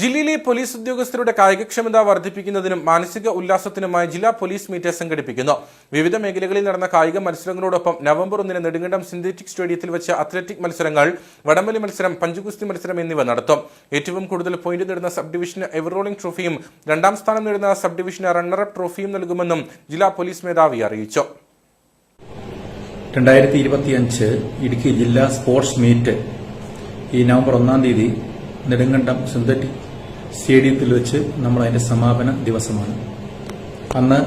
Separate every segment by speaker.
Speaker 1: ജില്ലയിലെ പോലീസ് ഉദ്യോഗസ്ഥരുടെ കായികക്ഷമത വർദ്ധിപ്പിക്കുന്നതിനും മാനസിക ഉല്ലാസത്തിനുമായി ജില്ലാ പോലീസ് മീറ്റ് സംഘടിപ്പിക്കുന്നു. വിവിധ മേഖലകളിൽ നടന്ന കായിക മത്സരങ്ങളോടൊപ്പം നവംബർ ഒന്നിന് നെടുങ്കണ്ടം സിന്തറ്റിക് സ്റ്റേഡിയത്തിൽ വെച്ച് അത്ലറ്റിക് മത്സരങ്ങൾ വടംവലി മത്സരം പഞ്ചുകുസ്തി മത്സരം എന്നിവ നടത്തും. ഏറ്റവും കൂടുതൽ പോയിന്റ് നേടുന്ന സബ് ഡിവിഷന് എവറോളിംഗ് ട്രോഫിയും രണ്ടാം സ്ഥാനം നേടുന്ന സബ് ഡിവിഷന് റണ്ണറപ്പ് ട്രോഫിയും നൽകുമെന്നും ജില്ലാ പോലീസ് മേധാവി അറിയിച്ചു.
Speaker 2: രണ്ടായിരത്തി ഇരുപത്തിയഞ്ച് ഇടുക്കി ജില്ലാ സ്പോർട്സ് മീറ്റ് ഈ നവംബർ ഒന്നാം തീയതി നെടുങ്കണ്ടം സിന്തറ്റിക് സ്റ്റേഡിയത്തിൽ വെച്ച് നമ്മൾ അതിന്റെ സമാപന ദിവസമാണ്. അന്ന്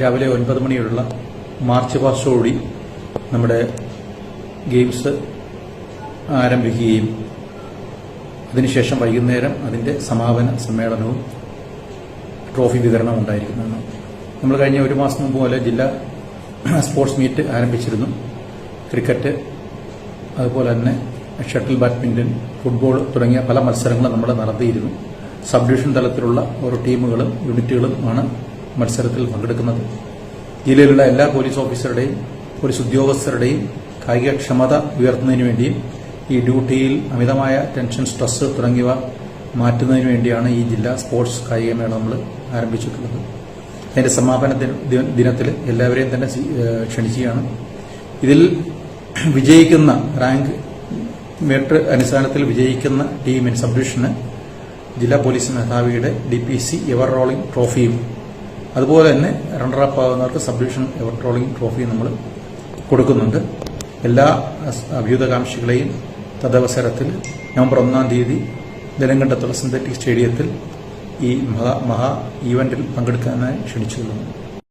Speaker 2: രാവിലെ ഒൻപത് മണിയുള്ള മാർച്ച് പാസ്റ്റോടുകൂടി നമ്മുടെ ഗെയിംസ് ആരംഭിക്കുകയും അതിനുശേഷം വൈകുന്നേരം അതിന്റെ സമാപന സമ്മേളനവും ട്രോഫി വിതരണവും ഉണ്ടായിരിക്കുന്നതാണ്. നമ്മൾ കഴിഞ്ഞ ഒരു മാസം മുമ്പ് പോലെ ജില്ലാ സ്പോർട്സ് മീറ്റ് ആരംഭിച്ചിരുന്നു. ക്രിക്കറ്റ് അതുപോലെ തന്നെ ഷട്ടിൽ ബാഡ്മിന്റൺ ഫുട്ബോൾ തുടങ്ങിയ പല മത്സരങ്ങളും നമ്മൾ നടത്തിയിരുന്നു. സബ് ഡിവിഷൻ തലത്തിലുള്ള ഓരോ ടീമുകളും യൂണിറ്റുകളും ആണ് മത്സരത്തിൽ പങ്കെടുക്കുന്നത്. ജില്ലയിലുള്ള എല്ലാ പോലീസ് ഓഫീസറുടെയും പോലീസ് ഉദ്യോഗസ്ഥരുടെയും കായികക്ഷമത ഉയർത്തുന്നതിന് വേണ്ടിയും ഈ ഡ്യൂട്ടിയിൽ അമിതമായ ടെൻഷൻ സ്ട്രെസ് തുടങ്ങിയവ മാറ്റുന്നതിന് വേണ്ടിയാണ് ഈ ജില്ലാ സ്പോർട്സ് കായികമേള നമ്മൾ ആരംഭിച്ചിട്ടുള്ളത്. അതിന്റെ സമാപന ദിനത്തിൽ എല്ലാവരെയും തന്നെ ക്ഷണിക്കുകയാണ്. ഇതിൽ വിജയിക്കുന്ന റാങ്ക് മേട്ട് അടിസ്ഥാനത്തിൽ വിജയിക്കുന്ന ടീമിന് സബ് ഡിവിഷന് ജില്ലാ പോലീസ് മേധാവിയുടെ D P C ever rolling ട്രോഫിയും. അതുപോലെ തന്നെ റണ്ണറപ്പ് ആകുന്നവർക്ക് സബ് ഡിവിഷൻ എവർ റോളിംഗ് ട്രോഫിയും നമ്മൾ കൊടുക്കുന്നുണ്ട്. എല്ലാ അഭ്യൂതകാംക്ഷികളെയും തദവസരത്തിൽ നവംബർ ഒന്നാം തീയതി നെടുങ്കണ്ടത്തുള്ള സിന്തറ്റിക് സ്റ്റേഡിയത്തിൽ ഈ മഹാ മഹാ ഈവന്റിൽ പങ്കെടുക്കാനായി ക്ഷണിച്ചുകൊള്ളുന്നു.